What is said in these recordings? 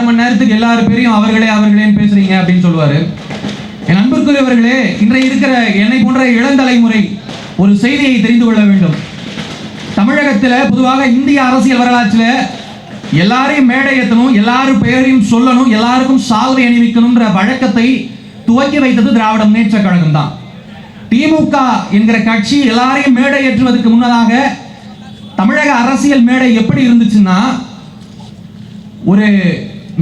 அரை மணி நேரத்துக்கு எல்லார் பேரையும் அவர்களே அவர்களேன்னு பேசுறீங்க அப்படின்னு சொல்லுவாரு. என் அன்பிற்குரியவர்களே இன்றைய இருக்கிற என்னை போன்ற இளந்தலைமுறை ஒரு செய்தியை தெரிந்து கொள்ள வேண்டும். தமிழகத்தில் பொதுவாக இந்திய அரசியல் வரலாற்றில் எல்லாரையும் மேடை ஏற்றணும் எல்லாரும் பெயரையும் சொல்லணும் எல்லாருக்கும் சால்வை அணிவிக்கணும்ன்ற வழக்கத்தை துவக்கி வைத்தது திராவிட முன்னேற்ற கழகம் தான். திமுக என்கிற கட்சி எல்லாரையும் மேடை ஏற்றுவதற்கு முன்னதாக தமிழக அரசியல் மேடை எப்படி இருந்துச்சுன்னா ஒரு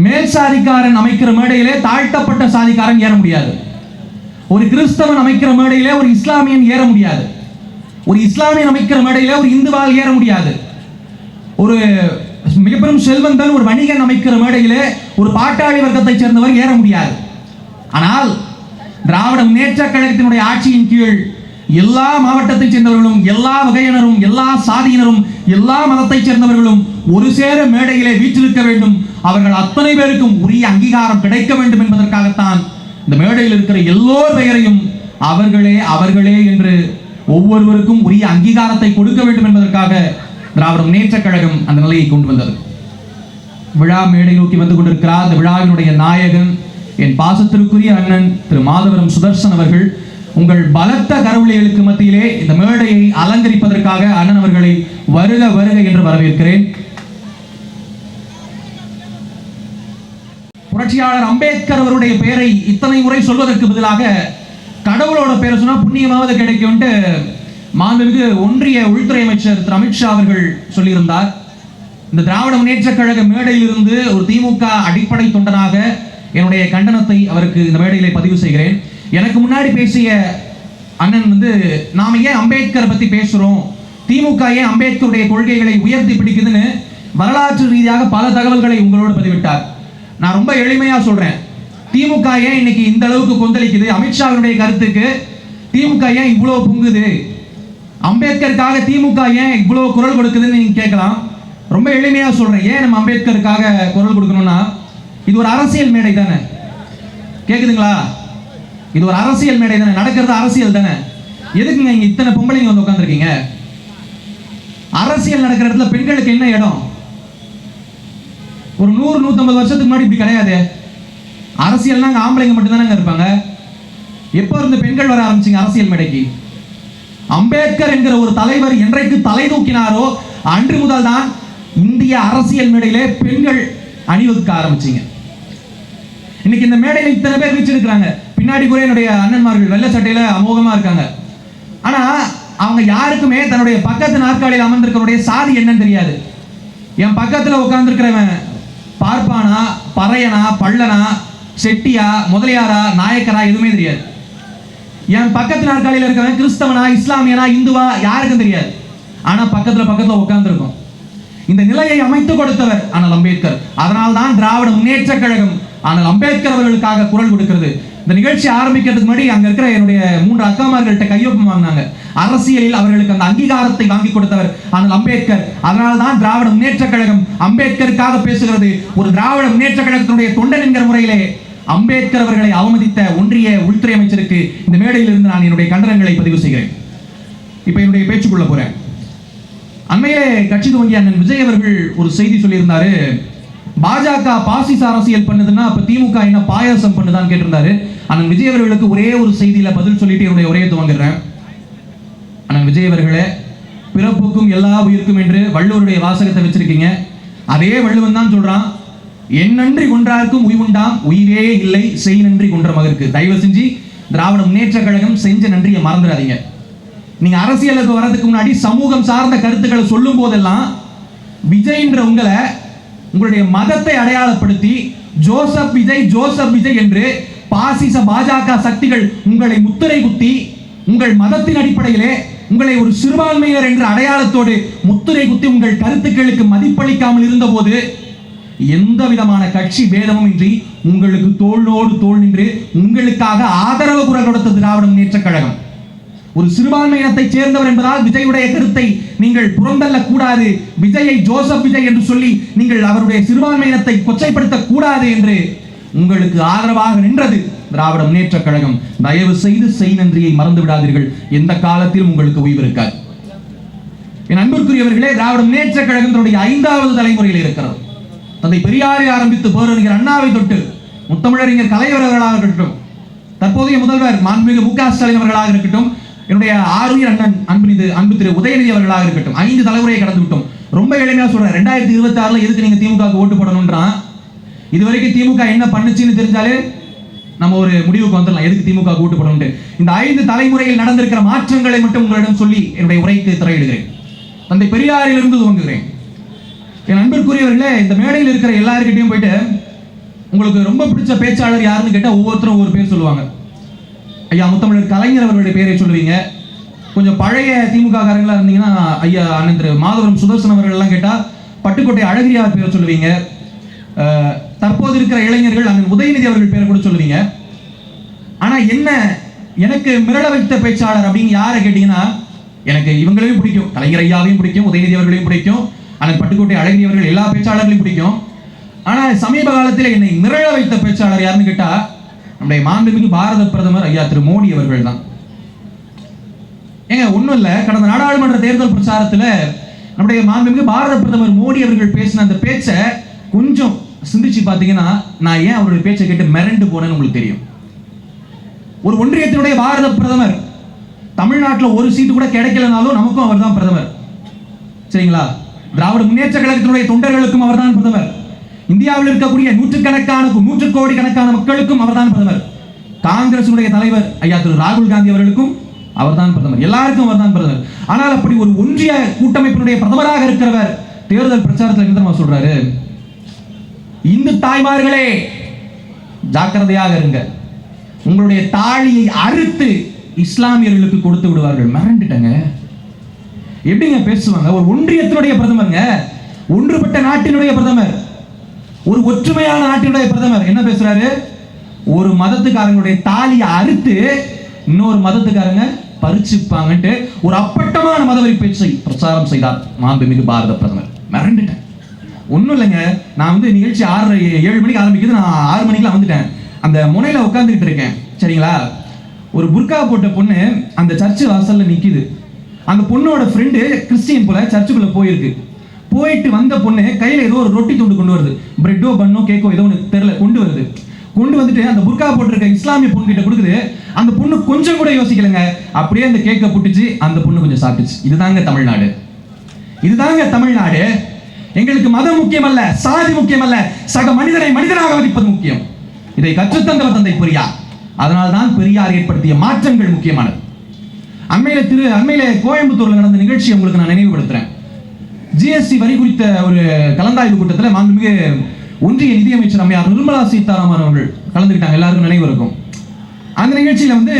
மேல் சாதிக்காரன் அமைக்கிற மேடையிலே தாழ்த்தப்பட்ட சாதிக்காரன் ஏற முடியாது. ஒரு கிறிஸ்தவன் அமைக்கிற மேடையிலே ஒரு இஸ்லாமியன் ஏற முடியாது. ஒரு இஸ்லாமியன் அமைக்கிற மேடையிலே ஒரு இந்துவால் ஏற முடியாது. ஒரு மிகப்பெரும் செல்வந்தன் ஒரு வணிகன் அமைக்கிற மேடையிலே ஒரு பாட்டாளி வர்க்கத்தை சேர்ந்தவர் ஏற முடியாது. ஆனால் திராவிட முன்னேற்ற கழகத்தினுடைய ஆட்சியின் கீழ் எல்லா மாவட்டத்தைச் சேர்ந்தவர்களும் எல்லா வகையினரும் எல்லா சாதியினரும் எல்லா மதத்தைச் சேர்ந்தவர்களும் ஒரு சேர மேடையிலே வீற்றிருக்க வேண்டும். அவர்கள் அத்தனை பேருக்கும் உரிய அங்கீகாரம் கிடைக்க வேண்டும் என்பதற்காகத்தான் இந்த மேடையில் இருக்கிற எல்லோர் பெயரையும் அவர்களே அவர்களே என்று ஒவ்வொருவருக்கும் உரிய அங்கீகாரத்தை கொடுக்க வேண்டும் என்பதற்காக திராவிட முன்னேற்ற கழகம் அந்த நிலையை கொண்டு வந்தது. விழா மேடை நோக்கி வந்து கொண்டிருக்கிறார் அந்த விழாவினுடைய நாயகன் என் பாசத்திற்குரிய அண்ணன் திரு மாதவரம் சுதர்சன் அவர்கள். உங்கள் பலத்த கரவொலிகளுக்கு மத்தியிலே இந்த மேடையை அலங்கரிப்பதற்காக அண்ணன் அவர்களை வருக வருக என்று வரவேற்கிறேன். புரட்சியாளர் அம்பேத்கர் அவருடைய பெயரை இத்தனை முறை சொல்வதற்கு பதிலாக கடவுளோட பேரை சொன்னால் புண்ணியமாவது கிடைக்கும்ட்டு மாண்புமிகு ஒன்றிய உள்துறை அமைச்சர் திரு அமித்ஷா அவர்கள் சொல்லியிருந்தார். இந்த திராவிட முன்னேற்ற கழக மேடையில் இருந்து ஒரு திமுக அடிப்படை தொண்டனாக என்னுடைய கண்டனத்தை அவருக்கு இந்த மேடையிலே பதிவு செய்கிறேன். எனக்கு முன்னாடி பேசிய அண்ணன் வந்து நாம் ஏன் அம்பேத்கர் பற்றி பேசுகிறோம் திமுக ஏன் அம்பேத்கருடைய கொள்கைகளை உயர்த்தி பிடிக்குதுன்னு வரலாற்று ரீதியாக பல தகவல்களை உங்களோடு பதிவிட்டார். நான் ரொம்ப எளிமையா சொல்றேன். திமுக ஏன் இன்னைக்கு இந்த அளவுக்கு கொந்தளிக்குது? அமித்ஷாவினுடைய கருத்துக்கு திமுக ஏன் இவ்வளவு பொங்குது? அம்பேத்கருக்காக திமுக ஏன் இவ்வளவு குரல் கொடுக்குதுன்னு நீங்க கேட்கலாம். ரொம்ப எளிமையா சொல்றேன். ஏன் நம்ம அம்பேத்கருக்காக குரல் கொடுக்கணும்னா இது ஒரு அரசியல் மேடை தானே? கேக்குதுங்களா? இது ஒரு அரசியல் மேடை தானே? நடக்கிறது அரசியல் தானே? எதுக்குங்க இங்க இத்தனை பொம்பளைங்க வந்து உட்காந்துருக்கீங்க அரசியல் நடக்கிற இடத்துல பெண்களுக்கு என்ன இடம்? ஒரு நூறு நூற்றம்பது வருஷத்துக்கு முன்னாடி இப்படி கிடையாது. அரசியல்னா அங்கே ஆம்பளைங்க மட்டும்தானங்க இருப்பாங்க. எப்போ இருந்து பெண்கள் வர ஆரம்பிச்சிங்க அரசியல் மேடைக்கு? அம்பேத்கர் என்கிற ஒரு தலைவர் என்றைக்கு தலை தூக்கினாரோ அன்று முதல் தான் இந்திய அரசியல் மேடையிலே பெண்கள் அணிவகுக்க ஆரம்பிச்சிங்க. இன்னைக்கு இந்த மேடையில் இத்தனை பேர் வீச்சிருக்கிறாங்க. பின்னாடி கூட என்னுடைய அண்ணன்மார்கள் வெள்ளை சட்டையில அமோகமா இருக்காங்க. ஆனா அவங்க யாருக்குமே தன்னுடைய பக்கத்து நாற்காலியில் அமர்ந்திருக்கிறவருடைய சாதி என்னன்னு தெரியாது. என் பக்கத்துல உட்கார்ந்துருக்கிறவன் பார்ப்பானா பறையனா பள்ளனா செட்டியா முதலியாரா நாயக்கரா எதுவுமே தெரியாது. என் பக்கத்து நாற்காலியில் இருக்கிறவன் கிறிஸ்தவனா இஸ்லாமியனா இந்துவா யாருக்கும் தெரியாது. ஆனால் பக்கத்தில் பக்கத்தில் உட்காந்துருக்கும் இந்த நிலையை அமைத்து கொடுத்தவர் ஆனால் அம்பேத்கர். அதனால் தான் திராவிட முன்னேற்ற கழகம் ஆனால் அம்பேத்கர் அவர்களுக்காக குரல் கொடுக்கிறது. இந்த நிகழ்ச்சி ஆரம்பிக்கிறதுக்கு முன்னாடி அங்க இருக்கிற என்னுடைய மூன்று அக்காமார்கள்ட்ட கையொப்பம் வாங்கினாங்க. அரசியலில் அவர்களுக்கு அந்த அங்கீகாரத்தை வாங்கி கொடுத்தவர் ஆனால் அம்பேத்கர். அதனால்தான் திராவிட முன்னேற்ற கழகம் அம்பேத்கருக்காக பேசுகிறது. ஒரு திராவிட முன்னேற்ற கழகத்தினுடைய தொண்டன் என்கிற முறையிலே அம்பேத்கர் அவர்களை அவமதித்த ஒன்றிய உள்துறை அமைச்சருக்கு இந்த மேடையில் இருந்து நான் என்னுடைய கண்டனங்களை பதிவு செய்கிறேன். இப்போ என்னுடைய பேச்சுக்குள்ள போறேன். அண்மையிலே கட்சி துவங்கிய அண்ணன் விஜய் அவர்கள் ஒரு செய்தி சொல்லியிருந்தாரு. பாஜக பாசிச அரசியல் பண்ணுதுன்னா அப்ப திமுக என்ன பாயாசம் பண்ணுதான்னு கேட்டிருந்தாரு. அண்ணன் விஜய் அவர்களுக்கு ஒரே ஒரு செய்தியில பதில் சொல்லிட்டு என்னுடைய உரையை துவங்குறேன். அண்ணன் விஜய் அவர்களே பிறப்புக்கும் எல்லா உயிருக்கும் என்று வள்ளுவருடைய வாசகத்தை வச்சிருக்கீங்க. அதே வள்ளுவன் தான் சொல்றான் என் நன்றி கொன்றார்க்கும் உய்வுண்டாம் உயிரே இல்லை செய் நன்றி கொன்ற மகருக்கு தயவு செஞ்சு திராவிட முன்னேற்ற கழகம் செஞ்ச நன்றியை மறந்துடாதீங்க. நீங்க அரசியலுக்கு வர்றதுக்கு முன்னாடி சமூகம் சார்ந்த கருத்துக்களை சொல்லும் போதெல்லாம் விஜய்ன்ற உங்களை உங்களுடைய மதத்தை அடையாளப்படுத்தி ஜோசப் விஜய் ஜோசப் விஜய் என்று பாசிச பாஜக சக்திகள் உங்களை முத்திரை குத்தி உங்கள் மதத்தின் அடிப்படையிலே உங்களை ஒரு சிறுபான்மையினர் என்ற அடையாளத்தோடு முத்திரை குத்தி உங்கள் கருத்துக்களுக்கு மதிப்பளிக்காமல் இருந்தபோது எந்த விதமான கட்சி பேதமும் இன்றி உங்களுக்கு தோளோடு தோள் நின்று உங்களுக்காக ஆதரவு குரல் கொடுத்த திராவிட முன்னேற்ற கழகம். ஒரு சிறுபான்மையினத்தை சேர்ந்தவர் என்பதால் விஜயுடைய கருத்தை நீங்கள் புறந்தள்ள கூடாது. விஜயை ஜோசப் விஜய் என்று சொல்லி நீங்கள் அவருடைய சிறுபான்மையினத்தை கொச்சைப்படுத்த கூடாது என்று உங்களுக்கு ஆதரவாக நின்றது. திராவிட முன்னேற்ற கழகம் தயவு செய்து செய் நன்றியை மறந்து விடாதீர்கள். எந்த காலத்திலும் உங்களுக்கு உய்வு இருக்காது. என் அன்பிற்குரியவர்களே திராவிட முன்னேற்ற கழகத்தினுடைய ஐந்தாவது தலைமுறையில் இருக்கிறது. தந்தை பெரியாரை ஆரம்பித்து பேரறிஞர் அண்ணாவை தொட்டு முத்தமிழறிஞர் கலைவரவர்களாக இருக்கட்டும் தற்போதைய முதல்வர் மாண்புமிகு மு க ஸ்டாலின் அவர்களாக இருக்கட்டும் என்னுடைய ஆறுயிர் அண்ணன் அன்புநிது அன்பு திரு உதயநிதி அவர்களாக இருக்கட்டும் ஐந்து தலைமுறையை கடந்து விட்டோம். ரொம்ப எளிமையா சொல்றேன். ரெண்டாயிரத்தி இருபத்தி ஆறுல எதுக்கு நீங்க திமுக ஓட்டு போடணும்ன்றான்? இதுவரைக்கும் திமுக என்ன பண்ணுச்சுன்னு தெரிஞ்சாலே நம்ம ஒரு முடிவுக்கு வந்துடலாம். எதுக்கு திமுக ஓட்டு போடணும்னு இந்த ஐந்து தலைமுறையில் நடந்திருக்கிற மாற்றங்களை மட்டும் உங்களிடம் சொல்லி என்னுடைய உரைக்கு திரையிடுகிறேன். தந்தை பெரியாரிலிருந்து துவங்குகிறேன். என் அன்பிற்குரியவர்களே இந்த மேடையில் இருக்கிற எல்லாருக்கிட்டையும் போயிட்டு உங்களுக்கு ரொம்ப பிடிச்ச பேச்சாளர் யாருன்னு கேட்டால் ஒவ்வொருத்தரும் ஒவ்வொரு பேர் சொல்லுவாங்க. ஐயா முத்தமிழர் கலைஞர் அவர்களுடைய பேரை சொல்லுவீங்க. கொஞ்சம் பழைய திமுக காரங்களா இருந்தீங்கன்னா ஐயா அண்ணன் திரு மாதவரம் சுதர்சன் அவர்கள் எல்லாம் கேட்டால் பட்டுக்கோட்டை அழகிரியார் பேரை சொல்லுவீங்க. தற்போது இருக்கிற இளைஞர்கள் அண்ணன் உதயநிதி அவர்கள் பேரை கூட சொல்லுவீங்க. ஆனா என்ன எனக்கு மிரள வைத்த பேச்சாளர் அப்படின்னு யாரை கேட்டீங்கன்னா எனக்கு இவங்களையும் பிடிக்கும். கலைஞர் ஐயாவையும் பிடிக்கும் உதயநிதி அவர்களையும் பிடிக்கும் ஆனால் பட்டுக்கோட்டை அழகிரி அவர்கள் எல்லா பேச்சாளர்களையும் பிடிக்கும். ஆனா சமீப காலத்தில் என்னை மிரள வைத்த பேச்சாளர் யாருன்னு கேட்டா நம்முடைய மாண்புமிகு பாரத பிரதமர் ஐயா திரு மோடி அவர்கள் தான். ஏங்க ஒன்றும் இல்லை. கடந்த நாடாளுமன்ற தேர்தல் பிரச்சாரத்தில் நம்முடைய மாண்புமிகு பாரத பிரதமர் மோடி அவர்கள் பேசின அந்த பேச்சை கொஞ்சம் சிந்திச்சு பார்த்தீங்கன்னா நான் ஏன் அவருடைய பேச்சை கேட்டு மிரண்டு போனேன்னு உங்களுக்கு தெரியும். ஒரு ஒன்றியத்தினுடைய பாரத பிரதமர் தமிழ்நாட்டில் ஒரு சீட்டு கூட கிடைக்கலனாலும் நமக்கும் அவர்தான் பிரதமர். சரிங்களா? திராவிட முன்னேற்ற கழகத்தினுடைய தொண்டர்களுக்கும் அவர்தான் பிரதமர். இந்தியாவில் இருக்கக்கூடிய நூற்றுக்கணக்கான நூற்று கோடி கணக்கான மக்களுக்கும் அவர்தான் பிரதமர். காங்கிரசுடைய தலைவர் ஐயா திரு ராகுல் காந்தி அவர்களுக்கும் அவர்தான் பிரதமர். எல்லாருக்கும் அவர்தான் பிரதமர். ஆனால் அப்படி ஒரு ஒன்றிய கூட்டமைப்பினுடைய பிரதமராக இருக்கிறவர் தேர்தல் பிரச்சாரத்தில் என்ன சொல்றாரு? இந்து தாய்மார்களே ஜாக்கிரதையாக இருங்க. உங்களுடைய தாலியை அறுத்து இஸ்லாமியர்களுக்கு கொடுத்து விடுவார்கள். மறந்துட்டங்க. எப்படிங்க பேசுவாங்க? ஒரு ஒன்றியத்தினுடைய பிரதமருங்க. ஒன்றுபட்ட நாட்டினுடைய பிரதமர். ஒரு ஒற்றுமையான நாட்டினுடைய பிரதமர். என்ன பேசுறாரு? ஒரு மதத்துக்காரங்களுடைய தாலியை அறுத்து இன்னொரு மதத்துக்காரங்க பறிச்சுப்பாங்கன்ட்டு ஒரு அப்பட்டமான மதவெறி பேச்சை பிரச்சாரம் செய்தார் மாண்புமிகு பாரத பிரதமர். மிரண்டுட்டேன். ஒன்றும் இல்லைங்க. நான் வந்து நிகழ்ச்சி ஆறு ஏழு மணிக்கு ஆரம்பிக்குது. நான் ஆறு மணிக்கெலாம் வந்துட்டேன். அந்த முனையில் உட்காந்துக்கிட்டு இருக்கேன். சரிங்களா? ஒரு புர்கா போட்ட பொண்ணு அந்த சர்ச்சு வாசலில் நிற்கிது அந்த பொண்ணோட ஃப்ரெண்டு கிறிஸ்டியன் போல சர்ச்சுக்குள்ளே போயிருக்கு. போயிட்டு வந்த பொண்ணு கையில் ஏதோ ஒரு ரொட்டி துண்டு கொண்டு வருது. பிரெட்டோ பண்ணோ கேக்கோ ஏதோ ஒன்று தெரில கொண்டு வருது. கொண்டு வந்துட்டு அந்த புர்கா போட்டிருக்க இஸ்லாமிய பொண்ணு கிட்ட கொடுக்குது. அந்த பொண்ணு கொஞ்சம் கூட யோசிக்கலைங்க. அப்படியே அந்த கேக்கை புட்டுச்சு அந்த பொண்ணு கொஞ்சம் சாப்பிட்டுச்சு. இதுதாங்க தமிழ்நாடு. இதுதாங்க தமிழ்நாடு. எங்களுக்கு மதம் முக்கியம் அல்ல சாதி முக்கியம் அல்ல சக மனிதனை மனிதனாக மதிப்பது முக்கியம். இதை கற்றுத்தந்தவர் தந்தை பெரியார். அதனால்தான் பெரியார் ஏற்படுத்திய மாற்றங்கள் முக்கியமானது. அண்மையில திரு அண்மையில கோயம்புத்தூர்ல நடந்த நிகழ்ச்சியை உங்களுக்கு நான் நினைவுபடுத்துறேன். ஜிஎஸ்டி வரி குறித்த ஒரு கலந்தாய்வு கூட்டத்தில் மாண்புமிகு ஒன்றிய நிதியமைச்சர் அம்மையார் நிர்மலா சீதாராமன் அவர்கள் கலந்துக்கிட்டாங்க. எல்லாருக்கும் நினைவு இருக்கும். அந்த நிகழ்ச்சியில் வந்து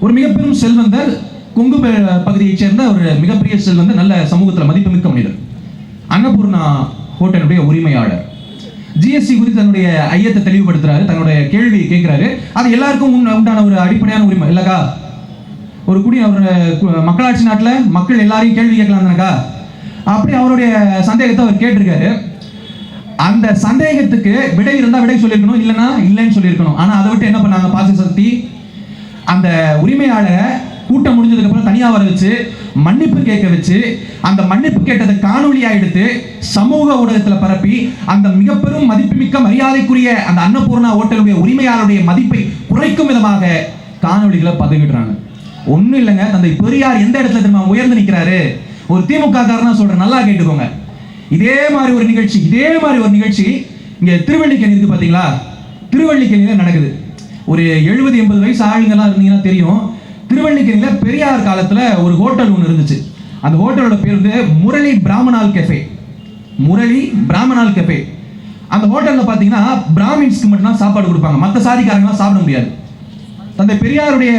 ஒரு மிகப்பெரும் செல்வந்தர் கொங்கு பகுதியைச் சேர்ந்த ஒரு மிகப்பெரிய செல்வந்தர் நல்ல சமூகத்தில் மதிப்புமிக்க மனிதர். அன்னபூர்ணா ஹோட்டலுடைய உரிமையாளர். ஜிஎஸ்டி குறித்து தன்னுடைய ஐயத்தை தெளிவுபடுத்துறாரு தன்னுடைய கேள்வி கேட்கிறாரு. அது எல்லாருக்கும் உண்டான ஒரு அடிப்படையான உரிமை. இல்லக்கா? ஒரு குடி அவர் மக்களாட்சி நாட்டில் மக்கள் எல்லாரையும் கேள்வி கேட்கலாம் தானக்கா அப்படி அவருடைய சந்தேகத்தை அவர் கேட்டிருக்காரு. அந்த சந்தேகத்துக்கு விடை இருந்தா விடை சொல்லியிருக்கணும் இல்லைன்னா இல்லைன்னு சொல்லியிருக்கணும். ஆனா அதை விட்டு என்ன பண்ணாங்க? பாசி சக்தி அந்த உரிமையாளரை கூட்டம் முடிஞ்சதுக்கு அப்புறம் தனியா வர வச்சு மன்னிப்பு கேட்க வச்சு அந்த மன்னிப்பு கேட்டதை காணொளியா எடுத்து சமூக ஊடகத்துல பரப்பி அந்த மிகப்பெரும் மதிப்புமிக்க மரியாதைக்குரிய அந்த அன்னபூர்ணா ஹோட்டலுடைய உரிமையாளருடைய மதிப்பை குறைக்கும் விதமாக காணொளிகளை பதவிடுறாங்க ஒன்றும் இல்லைங்க தந்தை பெரியார் எந்த இடத்துல திரும்ப உயர்ந்து நிற்கிறாரு ஒரு திமுக காரனா சொல்றேன் நல்லா கேட்டுக்கோங்க. இதே மாதிரி ஒரு நிகழ்ச்சி இதே மாதிரி ஒரு நிகழ்ச்சி இங்க திருவள்ளிக்கணி இருக்கு பாத்தீங்களா? திருவள்ளிக்கணியில நடக்குது. ஒரு எழுபது எண்பது வயசு ஆளுங்கெல்லாம் இருந்தீங்கன்னா தெரியும். திருவள்ளிக்கணியில பெரியார் காலத்துல ஒரு ஹோட்டல் ஒன்று இருந்துச்சு. அந்த ஹோட்டலோட பேர் வந்து முரளி பிராமணால் கெஃபே. முரளி பிராமணால் கெஃபே. அந்த ஹோட்டலில் பார்த்தீங்கன்னா பிராமின்ஸ்க்கு மட்டும்தான் சாப்பாடு கொடுப்பாங்க. மற்ற சாதிக்காரங்களாம் சாப்பிட முடியாது. தந்தை பெரியாருடைய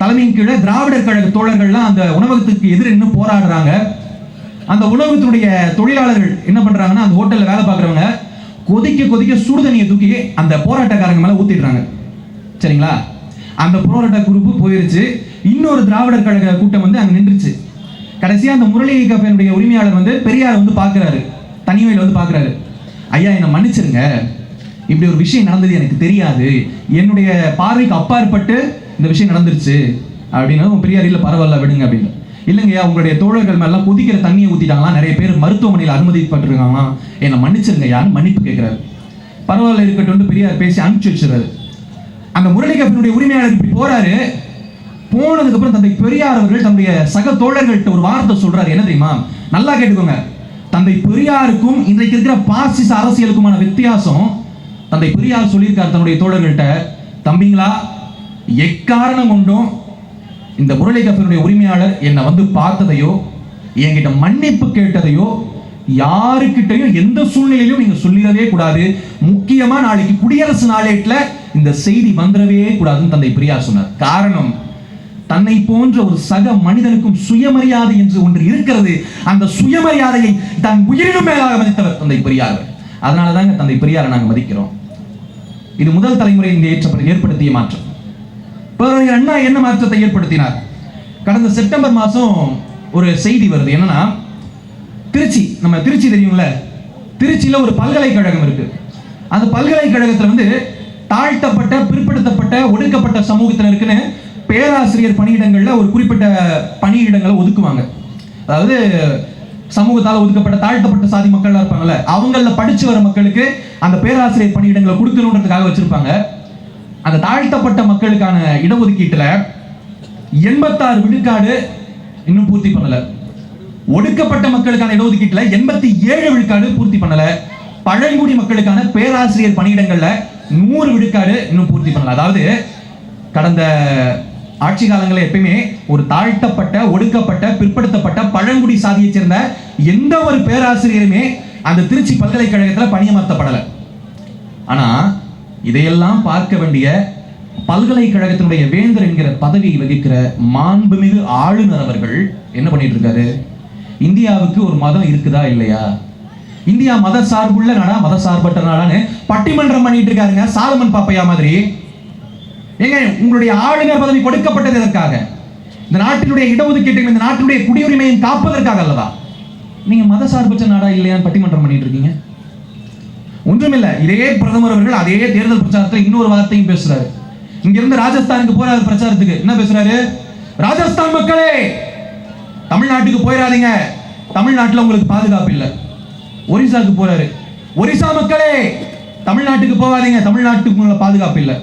தலைமையின் கீழே திராவிடர் கழக தோழர்கள்லாம் அந்த உணவகத்துக்கு எதிர் நின்று போராடுறாங்க. அந்த உணவகத்தினுடைய தொழிலாளர்கள் என்ன பண்றாங்கன்னா அந்த ஹோட்டலில் வேலை பார்க்குறவங்க கொதிக்க கொதிக்க சுடுதண்ணியை தூக்கி அந்த போராட்டக்காரங்க மேலே ஊற்றிடுறாங்க சரிங்களா? அந்த போராட்ட குரூப்பு போயிருச்சு. இன்னொரு திராவிடர் கழக கூட்டம் வந்து அங்கே நின்றுச்சு. கடைசியாக அந்த முரளி கஃபேனுடைய உரிமையாளர் வந்து பெரியார் வந்து பார்க்கறாரு. தனிமையில் வந்து பார்க்குறாரு. ஐயா என்னை மன்னிச்சிருங்க. இப்படி ஒரு விஷயம் நடந்தது எனக்கு தெரியாது. என்னுடைய பார்வைக்கு அப்பாற்பட்டு இந்த விஷயம் நடந்துருச்சு அப்படின்னா பெரியார் இல்ல பரவாயில்ல விடுங்க அப்படின்னு. இல்லைங்கய்யா உங்களுடைய தோழர்கள் மேலாம் கொதிக்கிற தண்ணியை ஊற்றிட்டாங்களா நிறைய பேர் மருத்துவமனையில் அனுமதிப்பட்டிருக்காங்களாம் என்னை மன்னிச்சிருங்கய்யான்னு மன்னிப்பு கேட்குறாரு. பரவாயில்ல இருக்கட்டும் பெரியார் பேசி அனுப்பிச்சு வச்சிருக்காரு அந்த முரளிகப்பனுடைய உரிமையாளர் இப்படி போறாரு. போனதுக்கப்புறம் தந்தை பெரியார் அவர்கள் தன்னுடைய சக தோழர்கள்ட்ட ஒரு வார்த்தை சொல்றாரு. என்ன தெரியுமா? நல்லா கேட்டுக்கோங்க. தந்தை பெரியாருக்கும் இன்றைக்கு இருக்கிற பாசிச அரசியலுக்குமான வித்தியாசம் தந்தை பெரியார் சொல்லியிருக்கார் தன்னுடைய தோழர்கள்ட்ட. தம்பிங்களா எக்காரணம் கொண்டும் இந்த முரளி கப்பலுடைய உரிமையாளர் என்னை வந்து பார்த்ததையோ என்கிட்ட மன்னிப்பு கேட்டதையோ யாருக்கிட்டையும் எந்த சூழ்நிலையிலும் நீங்க சொல்லிடவே கூடாது. முக்கியமா நாளைக்கு குடியரசு நாளேட்டில் இந்த செய்தி வந்துடவே கூடாதுன்னு தந்தை பிரியா சொன்னார். காரணம் தன்னை போன்ற ஒரு சக மனிதனுக்கும் சுயமரியாதை என்று ஒன்று இருக்கிறது. அந்த சுயமரியாதையை தன் உயிரினும் மேலாக மதித்தவர் தந்தை பெரியார் அதனால தாங்க தந்தை பெரியாரை நாங்கள் மதிக்கிறோம். இது முதல் தலைமுறை இங்கே ஏற்ற ஏற்படுத்திய மாற்றம். பேரறிஞர் அண்ணா என்ன மாற்றத்தை ஏற்படுத்தினார்? கடந்த செப்டம்பர் மாதம் ஒரு செய்தி வருது. என்னன்னா திருச்சி நம்ம திருச்சி தெரியும்ல? திருச்சியில் ஒரு பல்கலைக்கழகம் இருக்கு. அந்த பல்கலைக்கழகத்தில் வந்து தாழ்த்தப்பட்ட பிற்படுத்தப்பட்ட ஒடுக்கப்பட்ட சமூகத்தினருக்குன்னு பேராசிரியர் பணியிடங்களில் ஒரு குறிப்பிட்ட பணியிடங்களை ஒதுக்குவாங்க. அதாவது சமூகத்தால் ஒதுக்கப்பட்ட தாழ்த்தப்பட்ட சாதி மக்கள்லாம் இருப்பாங்கல்ல அவங்களில் படித்து வர மக்களுக்கு அந்த பேராசிரியர் பணியிடங்களை கொடுக்கணுன்றதுக்காக வச்சுருப்பாங்க. அந்த தாழ்த்தப்பட்ட மக்களுக்கான இடஒதுக்கீட்டில் எண்பத்தாறு விழுக்காடு இன்னும் பூர்த்தி பண்ணல. ஒடுக்கப்பட்ட மக்களுக்கான இடஒதுக்கீட்டில் எண்பத்தி ஏழு விழுக்காடு பூர்த்தி பண்ணல. பழங்குடி மக்களுக்கான பேராசிரியர் பணியிடங்களில் நூறு விழுக்காடு இன்னும் பூர்த்தி பண்ணல. அதாவது கடந்த ஆட்சி காலங்களில் எப்பயுமே ஒரு தாழ்த்தப்பட்ட ஒடுக்கப்பட்ட பிற்படுத்தப்பட்ட பழங்குடி சாதியைச் சேர்ந்த எந்த ஒரு பேராசிரியருமே அந்த திருச்சி பல்கலைக்கழகத்தில் பணியமர்த்தப்படலை. ஆனால் இதையெல்லாம் பார்க்க வேண்டிய பல்கலைக்கழகத்தினுடைய வேந்தர் என்கிற பதவியை வகிக்கிற மாண்புமிகு ஆளுநர் அவர்கள் என்ன பண்ணிட்டு இருக்காரு இந்தியாவுக்கு ஒரு மதம் இருக்குதா இல்லையா? இந்தியா மத சார்புள்ள நாடா மத சார்பற்ற நாடான்னு பட்டிமன்றம் பண்ணிட்டு இருக்காருங்க சாலமன் பாப்பையா மாதிரி. ஏங்க உங்களுடைய ஆளுநர் பதவி கொடுக்கப்பட்டது எதற்காக? இந்த நாட்டினுடைய இடஒதுக்கீட்டையும் இந்த நாட்டினுடைய குடியுரிமையும் காப்பதற்காக அல்லவா? நீங்க மத சார்பற்ற நாடா இல்லையான்னு பட்டிமன்றம் பண்ணிட்டு இருக்கீங்க ஒன்றுமில்ல இதே பிரதமர் அவர்கள் அதே தேர்தல் பிரச்சாரத்தில் இன்னொரு வார்த்தையும் பேசுறாரு. இங்க இருந்து ராஜஸ்தானுக்கு போறாரு பிரச்சாரத்துக்கு. என்ன பேசுறாரு? ராஜஸ்தான் மக்களே தமிழ்நாட்டுக்கு போயிடாதீங்க. தமிழ்நாட்டுல உங்களுக்கு பாதுகாப்பு இல்லை. ஒரிசாக்கு போறாரு. ஒரிசா மக்களே தமிழ்நாட்டுக்கு போகாதீங்க. தமிழ்நாட்டுக்கு உங்களை பாதுகாப்பு இல்லை.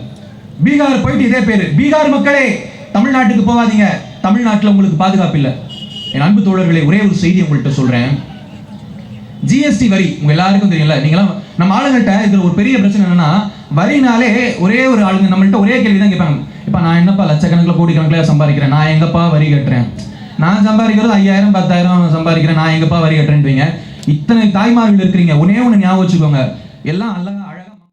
பீகார் போயிட்டு இதே பேரு. பீகார் மக்களே தமிழ்நாட்டுக்கு போகாதீங்க. தமிழ்நாட்டுல உங்களுக்கு பாதுகாப்பு இல்லை. என் அன்பு தோழர்களே ஒரே ஒரு செய்தி உங்கள்கிட்ட சொல்றேன். ஜிஎஸ்டி வரி உங்க எல்லாருக்கும் தெரியல நீங்களாம் நம்ம ஆளுங்கள்ட்ட இதுல ஒரு பெரிய பிரச்சனை என்னன்னா வரினாலே ஒரே ஒரு ஆளுங்க நம்மள்ட்ட ஒரே கேள்வி தான் கேட்பாங்க. இப்போ நான் என்னப்பா லட்சக்கணக்கில் கோடிக்கணக்கில் சம்பாதிக்கிறேன்? நான் எங்கப்பா வரி கட்டுறேன்? நான் சம்பாதிக்கிறது ஐயாயிரம் பத்தாயிரம் சம்பாதிக்கிறேன். நான் எங்கப்பா வரி கட்டுறேன்வீங்க இத்தனை தாய்மார்கள் இருக்கிறீங்க. ஒன்னே ஒன்று ஞாபகம் வச்சுக்கோங்க. எல்லாம் அல்ல